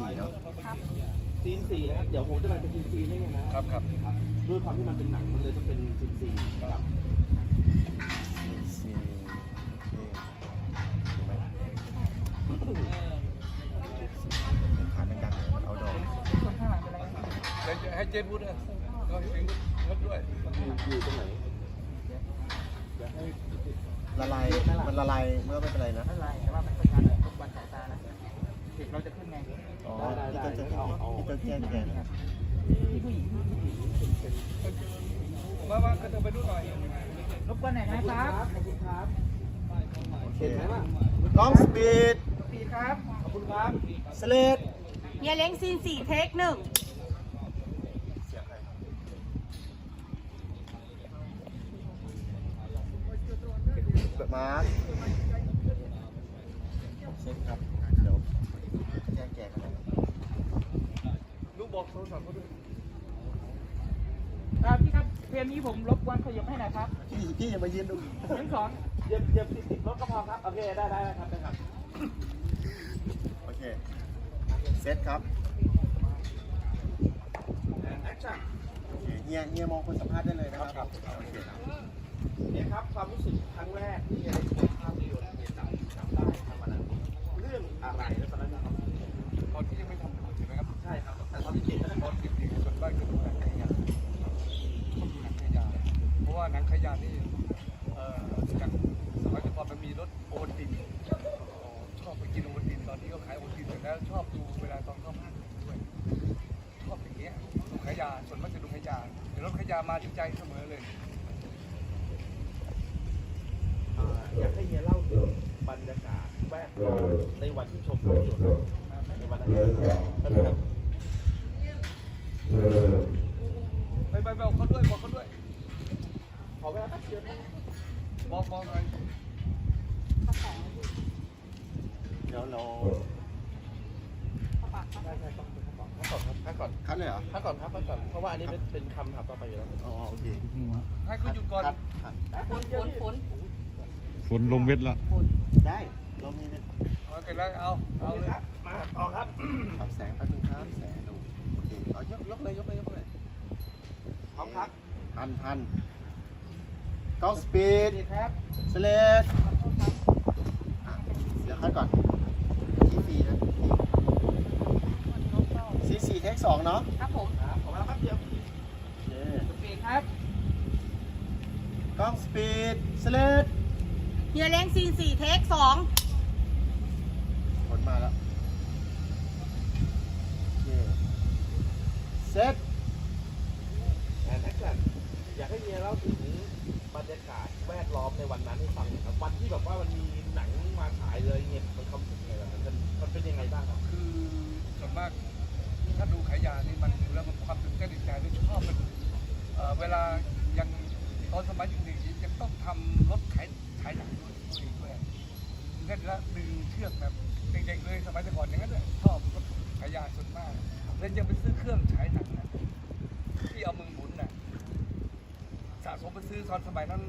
สี่เนาะซีนสี่นะครับ เดี๋ยวผมจะไปเป็นซีนซีได้ไงนะครับครับด้วยความที่มันเป็นหนังมันเลยต้องเป็นซีนซีครับสี่ขาดังๆเอาดอกคนข้างหลังเป็นอะไรเดี๋ยวให้เจ๊พูดนะก็ให้เป็นรถด้วยอยู่อยู่ตรงไหนละลายมันละลายเมื่อไม่เป็นไรนะไม่เป็นไรแต่ว่ามันเป็นการทุกวันสายตานะจิตเราจะขึ้นไง อ๋อพี่ต้นจะ พี่ต้นแจ้งแกนะพี่ผู้หญิงมามาก็จะไปดูหน่อยรบกวนหน่อยนะครับขอบคุณครับโอเคนไหมล่ะกล้องสปีดสปีดครับขอบคุณครับสเลดเยเล้งซีนสี่เทคหนึ่งมาร์คเช็คครับเดี๋ยวแจ้งแกกันนะ ลูกบอกโทรศัพท์เขาด้วยอ่าพี่ครับเพลงนี้ผมรบกวนขยับให้หน่อยครับพี่พี่อย่ามายืนดูทั้งสองเดี๋ยวเดี๋ยวติดติดรถก็พอครับ โอเค ได้ได้ได้ครับได้ครับ โอเค เซตครับแอคชั่นโอเคเฮียเฮียมองคนสัมภาษณ์ได้เลยนะครับโอเคเนี่ยครับความรู้สึกครั้งแรกที่ได้ชมภาพยนตร์เนี่ยจำจำได้ทำมาแล้วเรื่องอะไรแล้วตอนนั้น เพราะว่าหนังขยะนี่เอ่อจากสมัยก่อนมันมีรถโอวัลตินชอบไปกินโอวัลตินตอนนี้ก็ขายโอวัลตินเสร็จแล้วชอบดูเวลาตอนเข้าห้างด้วยชอบอย่างเงี้ยดูขยะส่วนมากจะดูขยะเดี๋ยวรถขยะมาถึงใจเสมอเลยอยากให้เฮียเล่าถึงบรรยากาศแวดล้อมในวันที่ชมภาพยนตร์ในวันนั้นนะครับ ไปไปบอกเขาด้วยบอกเขาด้วยขอเวลาแป๊บเดียวนะบอกบอกหน่อยเดี๋ยวเราได้ใช่ต้องเป็นคำตอบพักก่อนครับพักก่อนคัดเลยเหรอพักก่อนครับพักก่อนเพราะว่าอันนี้เป็นเป็นคำถามต่อไปอยู่แล้วอ๋อโอเคให้เขาหยุดก่อนฝนฝนฝนฝนลงเม็ดละได้เรามีเนี่ยเอเสร็จแล้วเอาเอาเลยมาต่อครับปรับแสงแป๊บนึงครับแสง เคเอายกยกเลยยกเลยยกเลยพร้อมครับพันพันกล้องสปีดดีครับสเลดอะเดี๋ยวคัดก่อนที่ฟรีนะซีสี่เทคสองเนาะครับผมครับขอเวลาแป๊บเดียวโอเคปีครับกล้องสปีดสเลดเฮียเล้งซีนสี่เทคสอง ผลมาแล้วโอเคเซตแอนแอคชั่นอยากให้เฮียเล่าถึงบรรยากาศแวดล้อมในวันนั้นให้ฟังหน่อยครับวันที่แบบว่ามันมีหนังมาฉายเลยเงี้ยมันคำถึงไงแบบนั้นมันมันเป็นยังไงบ้างครับคือส่วนมากถ้าดูขายยานี่มันดูแล้วมันความตื่นเต้นในใจด้วยชอบมันเอ่อเวลายังตอนสมัยเด็กๆยังต้องทำรถขายขายหนังด้วยด้วยเล่นแล้วดึงเชือกแบบเด็กๆเลยสมัยแต่ก่อนอย่างนั้นเลยชอบรถขายยาส่วนมากแล้วยังไปซื้อเครื่องฉายหนังนะ ที่เอามือหมุนน่ะสะสมไปซื้อตอนสมัยนั้น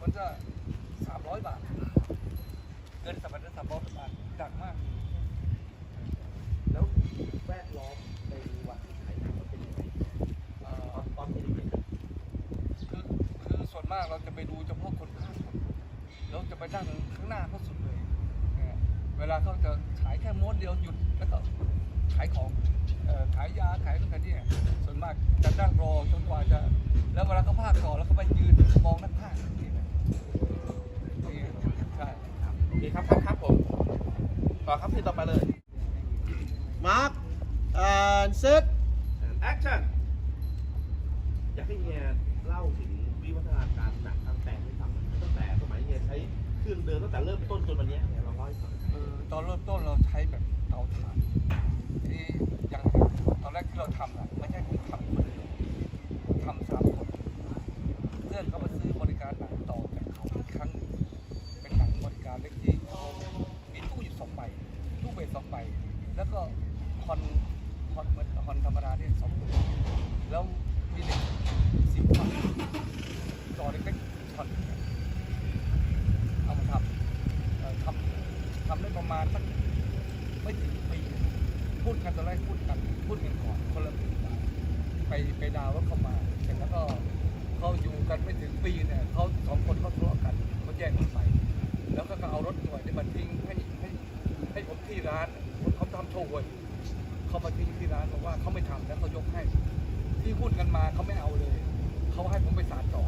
มันจะสามร้อยบาท เกินสมัยนั้นสามร้อยบาทดังมาก แล้วแวดล้อมในวันที่ฉายหนังมันเป็นยังไงเอ่อตอนตอนที่เด็กๆคือคือส่วนมากเราจะไปดูเฉพาะคนข้างคนเราจะไปนั่งข้างหน้าเขาสุดเลยเนี่ยเวลาเขาจะขายแค่ม้วนเดียวหยุดแล้วก็ขายของเอ่อขายยาขายนู่นขายนี่ส่วนมากจะนั่งรอจนกว่าจะ แล้วเวลาเขาพากต่อแล้วก็ไปยืนมองนักพากย์นี่นะนี่ใช่โอเคครับครับครับผมต่อครับที่ต่อไปเลยมาร์คแอนเซตแอคชั่นอยากให้เฮียเล่าถึงวิวัฒนาการหนังทางแปลงให้ฟังหน่อยตั้งแต่สมัยเฮียใช้เครื่องเดินตั้งแต่เริ่มต้นจนวันเนี้ยเนี่ยเราเล่าให้ฟังเออตอนเริ่มต้นเราใช้แบบเตาถ่านที่อย่างตอนแรกที่เราทำอะไม่ใช่ผมทำคนเดียวทำสามคน เพื่อนเขามาซื้อบริการหนังต่อจากเขาอีกครั้งหนึ่งเป็นหนังบริการเล็กที่มีตู้อยู่สองใบตู้เบสสองใบแล้วก็คอนคอนเหมือนคอนธรรมดาเนี่ยสองใบแล้วมีเด็กสิบคนจอเล็กๆช็อตเอามา ทำได้ประมาณสักไม่ถึงปีพูดกันตอนแรกพูดกันพูดกันก่อนคนละหมื่นบาทไปไปดาวน์รถเข้ามาเสร็จแล้วก็เขาอยู่กันไม่ถึงปีเนี่ยเขาสองคนเขาทะเลาะกันเขาแยกกันไป แล้วก็เอารถหน่วยที่มาทิ้งให้ให้ให้ผมที่ร้านเขาทำโชว์หวยเขามาทิ้งที่ร้านบอกว่าเขาไม่ทำแล้วเขายกให้ ที่พูดกันมาเขาไม่เอาเลยเขาให้ผมไปสานต่อ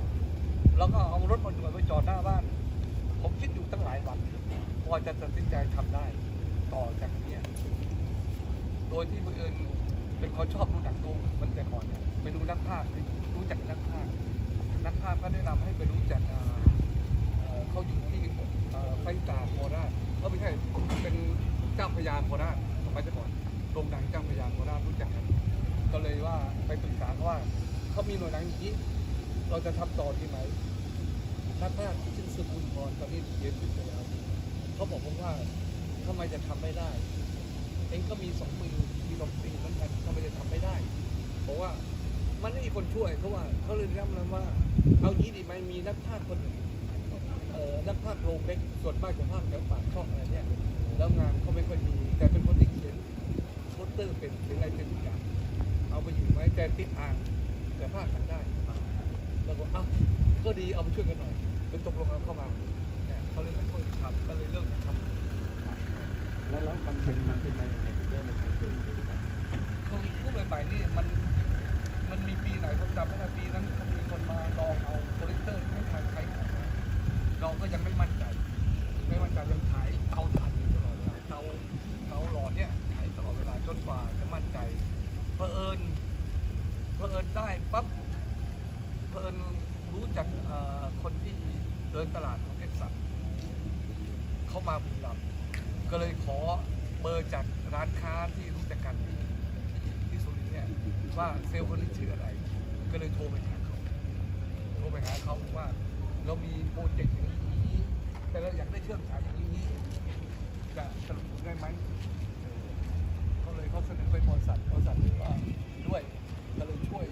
แล้วก็เอารถมาหน่วยไปจอดหน้าบ้าน ผมคิดอยู่ตั้งหลายวัน กว่าจะตัดสินใจทำได้ ต่อจากเนี้ยโดยที่บังเอิญเป็นคนชอบดูหนังดูมันแต่ก่อนเนี่ยไปดูนักภาครู้จักนักภาคนักภาคก็แนะนำให้ไปรู้จักเขาอยู่ที่ไฟตาโคราชก็ไม่ใช่เป็นเจ้าพยาโคราชสมัยแต่ก่อนโรงหนังเจ้าพยาโคราชรู้จักกันก็เลยว่าไปปรึกษาเขาว่าเขามีหน่วยหนังอย่างนี้เราจะทำต่อดีไหมนักภาคชื่อสุบุญพรตอนนี้เสียชีวิตไปแล้ว เขาบอกผมว่าทำไมจะทำไม่ได้ เองก็มีสองมือมีลมตีเหมือนกันทำไมจะทำไม่ได้เพราะว่ามันไม่มีคนช่วยเพราะว่าเขาเลยแนะนำว่าเอางี้ดีไหมมีนักภาคคนหนึ่งนักภาคโรงเล็กส่วนมากจะภาคแถวปากช่องอะไรเนี่ยแล้วงานเขาไม่ค่อยมีแต่เป็นคนที่เขียนโปสเตอร์เป็นเป็นอะไรเป็นทุกอย่างเอาไปอยู่ไหมแต่ติดอ่างแต่ภาคกันได้ แล้วก็เอ้าก็ดีเอาไปช่วยกันหน่อยเป็นตกลงเอาเข้ามา เนี่ยเขาเลยมาช่วยทำก็เลยเริ่มทำแล้วแล้วมันเป็นมันเป็นอย่างไรถึงมาใช้เรื่องนี้ครับคือผู้ใหม่ๆนี่มันมันมีปีไหนผมจำไม่ได้ปีนั้นมีคนมาลองเอาโปรเจคเตอร์ให้มาใช้ของเราก็ยังไม่มั่นใจ ไม่มั่นใจยังขายเตาถ่านอยู่ตลอดเวลาเตาเตาหลอดเนี่ยขายตลอดเวลาจนกว่าจะมั่นใจเผอิญเผอิญได้ปั๊บเผอิญรู้จักคนที่เดินตลาดของเอ็กซัสเขามาบุรีรัมย์ ก็เลยขอเบอร์จากร้านค้าที่รู้จักกันที่ที่สุรินทร์เนี่ยว่าเซลล์คนนี้ชื่ออะไร ก็เลยโทรไปหาเขาโทรไปหาเขาบอกว่า เรามีโปรเจกต์อย่างนี้ แต่เราอยากได้เชื่อมสายอย่างนี้ จะสนับสนุนได้ไหมเออเขาเลยเขาเสนอไปบริษัทบริษัทก็ด้วย ก็เลยช่วย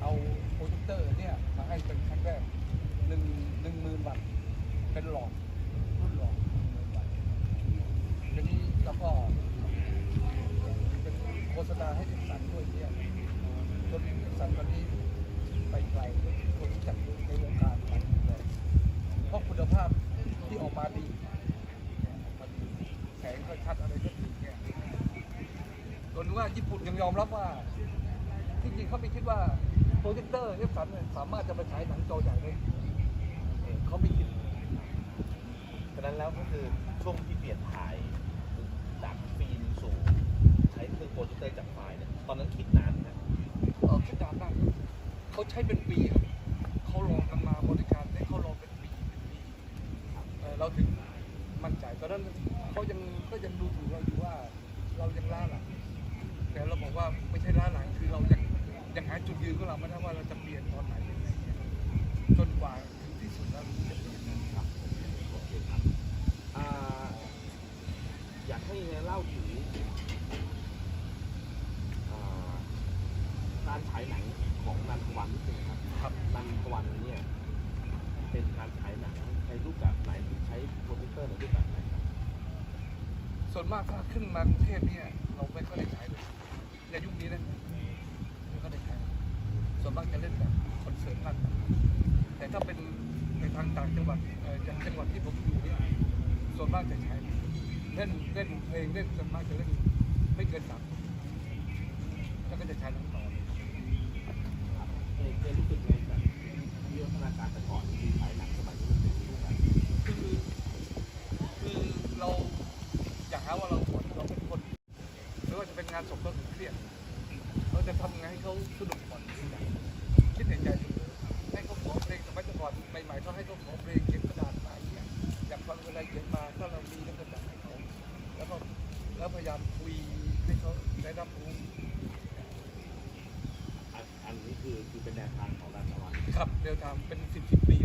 เอาโปรเจคเตอร์เนี่ยมาให้เป็นครั้งแรกหนึ่งหนึ่งหมื่นวัตต์เป็นหลอดรุ่นหลอดหนึ่งหมื่นวัตต์ทีนี้เราก็เป็นโฆษณาให้เอกสันด้วยเนี่ยจนเอกสันตอนนี้ไปไกลคนรู้จักในวงการไปเลยเพราะคุณภาพที่ ออกมาดีมันแสงก็ชัดอะไรก็ดีเนี่ยจนว่าญี่ปุ่นยังยอมรับว่าที่จริงเขาไม่คิดว่าโปรเจคเตอร์เอฟสันสามารถจะมาฉายหนังจอใหญ่ได้เออเขาไม่คิดฉะนั้นแล้วก็คือช่วงที่เปลี่ยนถ่ายจากฟิล์มสู่ใช้เครื่องโปรเจคเตอร์จากไฟล์เนี่ยตอนนั้นคิดนานนะเออคิดนานได้เขาใช้เป็นปีอะเขาลองกันมาบริการได้เขาลองเป็นปีเป็นปี เออเราถึงมั่นใจตอนนั้นเขายังก็ยังดูถูกเราอยู่ว่าเรายังล้าหลังแต่เราบอกว่าไม่ใช่ล้าหลังคือเรายังยังหาจุดยืนของเราไม่ได้ว่าเราจะเปลี่ยนตอนไหนยังไงเนี่ยจนกว่าถึงที่สุดแล้วเราจะเปลี่ยนนะครับโอเคครับอ่าอยากให้เฮียเล่าถึงอ่าการฉายหนังของนันทวันนิดนึงครับครับนันทวันเนี่ยเป็นการฉายหนังใน รูปแบบไหนใช้โปรเจคเตอร์ในรูปแบบไหนครับส่วนมากถ้าขึ้นมากรุงเทพเนี่ยเราไม่ค่อยได้ใช้เลยในยุคนี้นะไม่ค่อยได้ใช้ส่วนมากจะเล่นแบบคอนเสิร์ตมากแต่ถ้าเป็นในทางต่างจังหวัดจากจังหวัดที่ผมอยู่เนี่ยส่วนมากจะใช้เล่นเล่นเพลงเล่นส่วนมากจะเล่นไม่เกินสามทุ่มแล้วก็จะใช้น้องต่อ ครับผมอันนี้คือคือเป็นแนวทางของนันทวันครับเดียวทำเป็นสิบสิบปี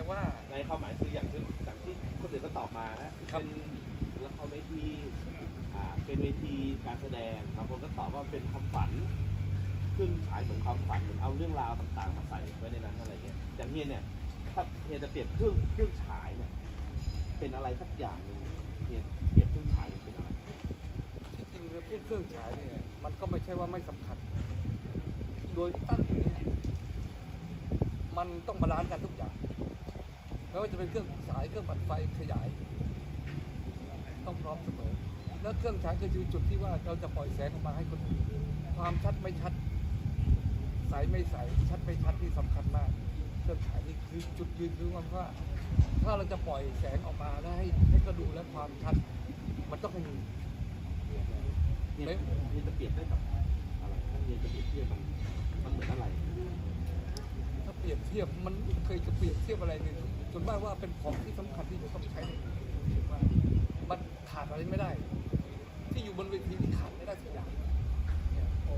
ายว่าในความหมายคืออย่างที่อย่างที่คนอื่นก็ตอบมานะเป็นละครเวทีอ่าเป็นเวทีการแสดงบางคนก็ตอบว่าเป็นความฝันขึ้นฉายเหมือนความฝันเหมือนเอาเรื่องราวต่างๆมาใส่ไว้ในนั้นอะไรเงี้ยอย่างเฮียเนี่ยถ้าเฮียจะเปรียบเครื่องเครื่องฉายเนี่ยเป็นอะไรสักอย่างหนึ่งเฮียเปรียบเครื่องฉายเป็นอะไรที่จริงแล้วเครื่องฉายเนี่ยมันก็ไม่ใช่ว่าไม่สำคัญ โดยตั้งอยู่เนี่ยมันต้องบาลานซ์กันทุกอย่าง ไม่ว่าจะเป็นเครื่องฉายเครื่องปั่นไฟขยาย ต้องพร้อมเสมอ แล้วเครื่องฉายก็คือจุดที่ว่าเราจะปล่อยแสงออกมาให้คนดูความชัดไม่ชัดใสไม่ใสชัดไม่ชัดที่สำคัญมาก เครื่องฉายนี่คือจุดยืนคือว่า ถ้าเราจะปล่อยแสงออกมาแล้วให้ให้ก็ดูและความชัด มันต้องมีเฮียเฮียจะเปรียบได้กับอะไรถ้าเฮียจะเปรียบเทียบมันมันเหมือนอะไรถ้าเปรียบเทียบมันไม่เคยจะเปรียบเทียบอะไรเลย จนมากว่าเป็นของที่สำคัญที่จะต้องใช้ในมันขาดอะไรไม่ได้ ที่อยู่บนเวทีที่ขาดไม่ได้สักอย่างเนี่ยโอ้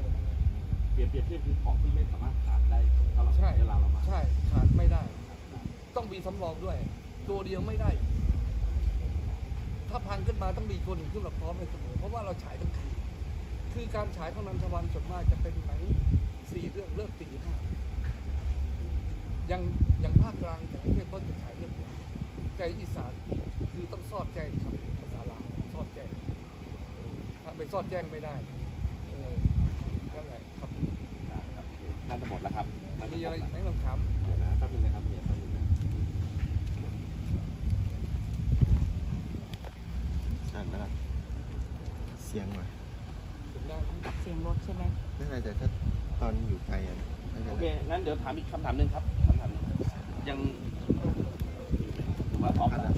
เปรียบเปรียบเทียบคือของที่ไม่สามารถขาดได้ตลอดใช่เวลาเรามาใช่ขาดไม่ได้ ต้องมีสำรองด้วย ตัวเดียวไม่ได้ ถ้าพังขึ้นมาต้องมีคนหนึ่งขึ้นมาพร้อมเลยเสมอเพราะว่าเราฉายทั้งคืนคือการฉายของนันทวันส่วนมากจะเป็นหนังสี่เรื่องเลิกตีห้า ยังยังภาคกลางอย่างประเทศก็จะฉายเรื่องเดียวใจอีสานคือต้องสอดแจ้งครับภาษาลาวสอดแจ้งถ้าไปสอดแจ้งไม่ได้เออนั่นแหละครับครับน่าจะหมดแล้วครับน่าจะมีหมอะไรดอีแล้วกไหมลองถามเดี๋ยวนะแป๊บนึงนะครับเฮียแป๊บนึงนะอ่านแล้วเสียงว่ะถึงได้เสียงรถใช่ไหมไม่เป็นไรแต่ถ้าตอนอยู่ไกลอะไม่เป็นโอไรเคงั้นเดี๋ยวถามอีกคำถามหนึ่งครับ คำถามหนึ่งยังว่าออกพันแล้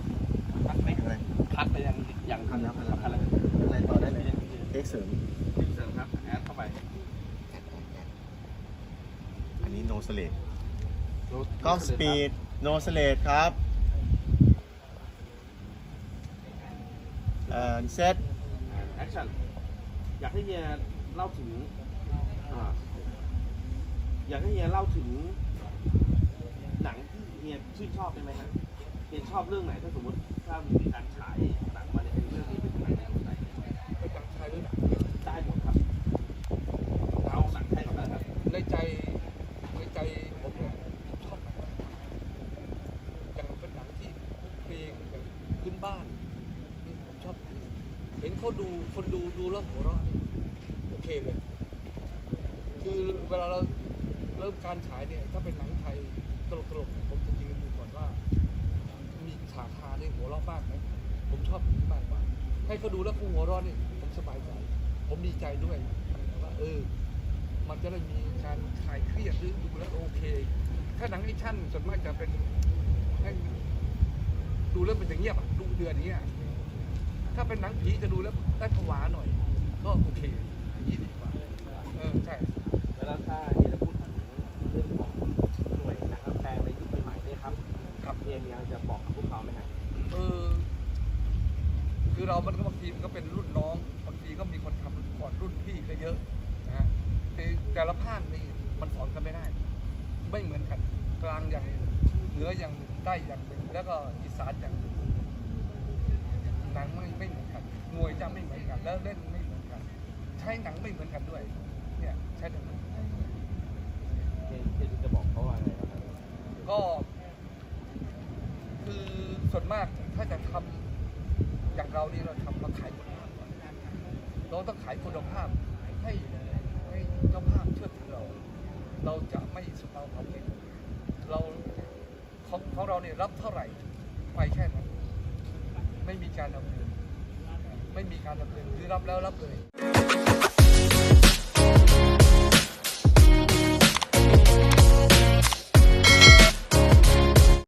แล้ววพัดไหมอะไรพัดไปยังยังพันแล้วพันแล้วพัดแล้วอะไรต่อได้เลยเทคเสริมเสริมครับแอดเข้าไป อันนี้โนสเลดกล้องสปีดโนสเลดครับเอ่อเซตแอคชั่นอยากให้เฮียเล่าถึงอ่าอยากให้เฮียเล่าถึงหนังที่เฮียชื่นชอบได้ไหมฮะเฮียชอบเรื่องไหนถ้าสมมติถ้ามีการฉายหนังมาในเรื่องนี้เป็นหนังแนวไหนเป็นหนังไทยด้วยนะได้หมดครับเอาหนังไทยก่อนนะครับในใจในใจผมเนี่ยชอบหนังอย่างเป็นหนังที่เพลงอย่างพื้นบ้านนี่ผมชอบ เห็นเขาดูคนดูดูแล้วหัวเราะนี่โอเคเลย คือเวลาเราเริ่มการฉายเนี่ยถ้าเป็นหนังไทย ตลกๆเนี่ยผมจะยืนดูก่อนว่า มีฉากฮาเนี่หัวเราะบ้างไหมผมชอบอย่างนี้มากกว่า ให้เขาดูแล้วเขาหัวเราะนี่ผมสบายใจ ผมดีใจด้วยว่าเออ มันจะได้มีการคลายเครียดหรือดูแล้วโอเค ถ้าหนังแอคชั่นส่วนมากจะเป็นให้ดูแล้วมันจะเงียบอะดูเดือนนี้ถ้าเป็นหนังผีจะดูแล้วได้ผวาหน่อย ก็โอเคยี่ดีกว่า เออใช่แล้วถ้า คือเรามันก็บางทีมันก็เป็นรุ่นน้องบางทีก็มีคนทำก่อนรุ่นพี่ก็เยอะนะฮะแต่แต่ละภาคนี่มันสอนกันไม่ได้ ไม่เหมือนกันกลางอย่างเหนืออย่างใต้อย่างหนึ่งแล้วก็อีสานอย่างหนึ่งหนังไม่ไม่เหมือนกันมวยจะไม่เหมือนกันแล้วเล่นไม่เหมือนกัน ใช้หนังไม่เหมือนกันด้วยใช้หนัง เฮียเฮียจะบอกเขาว่าไงครับ ก็คือส่วนมากถ้าจะทำ อย่างเรานี่เราทำมาขายคุณภาพเราต้องขายคุณภาพให้ให้เจ้าภาพเชื่อถือเรา เราจะไม่สเปาเขาเองเราของของเราเนี่ยรับเท่าไหร่ไปแค่นั้นไม่มีการดำเนินไม่มีการดำเนินคือรับแล้วรับเลย